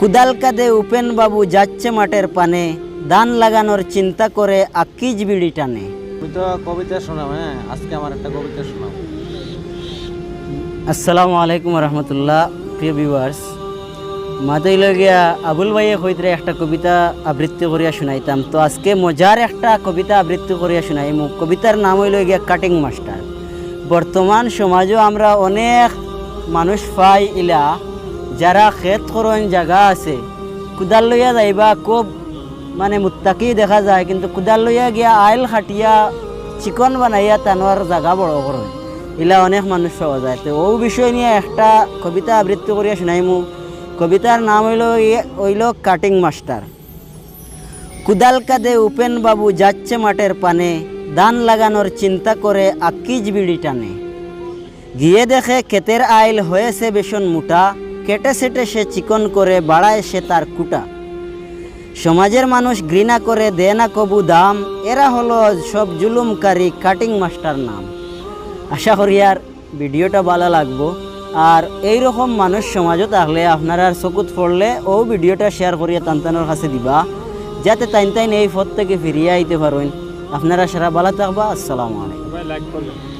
কুদাল কাঁদে উপেনবাবু যাচ্ছে মাঠের পানে ধান লাগানোর চিন্তা করে আকিজ বিড়ি টানে। আমি তো কবিতা শোনাম হ্যাঁ? আজকে আমার একটা কবিতা শোনাও। আসসালামু আলাইকুম রহমতুল্লাহ প্রিয় ভিউয়ার্স মাতই লগিয়া আবুল ভাইয়ে কইতরে একটা কবিতা আবৃত্তি করিয়া শুনাইতাম। তো আজকে মজার একটা কবিতা আবৃত্তি করিয়া শুনাইমু। কবিতার নাম হইল গিয়া কাটিং মাস্টার। বর্তমান সমাজও আমরা অনেক মানুষ পাই ইলা। যারা ক্ষেত করন জায়গা আছে, কুদাল লইয়া যাইবা খুব মানে মুত্তাকি দেখা যায়, কিন্তু কুদাল লইয়া গিয়া আইল খাটিয়া চিকন বানাইয়া তানোয়ার জায়গা বড় করন ইলা অনেক মানুষ পাওয়া যায়। তো ও বিষয় নিয়ে একটা কবিতা আবৃত্তি করিয়া শুনাইমু। কবিতার নাম হইল হইল কাটিং মাস্টার। কুদাল কাঁদে উপেন বাবু যাচ্ছে মাঠের পানে, ধান লাগানোর চিন্তা করে আকিজ বিড়ি টানে। গিয়ে দেখে ক্ষেতের আইল হয়েছে বেশন মুটা কেটে সেটে সে চিকন করে বাড়ায় সে তার কুটা। সমাজের মানুষ ঘৃণা করে দেয় না কবু দাম। এরা হলো সব জুলুমকারী কাটিং মাস্টার নাম। আশা করি আর ভিডিওটা ভালো লাগবো। আর এই রকম মানুষ সমাজও থাকলে আপনারা আর চকুত পড়লে ও ভিডিওটা শেয়ার করিয়া তান্তানোর কাছে দিবা। যাতে তাইন তাইন এই পথ থেকে ফিরিয়ে আইতে পারেন। আপনারা সারা ভালো থাকবা। আসসালামু আলাইকুম।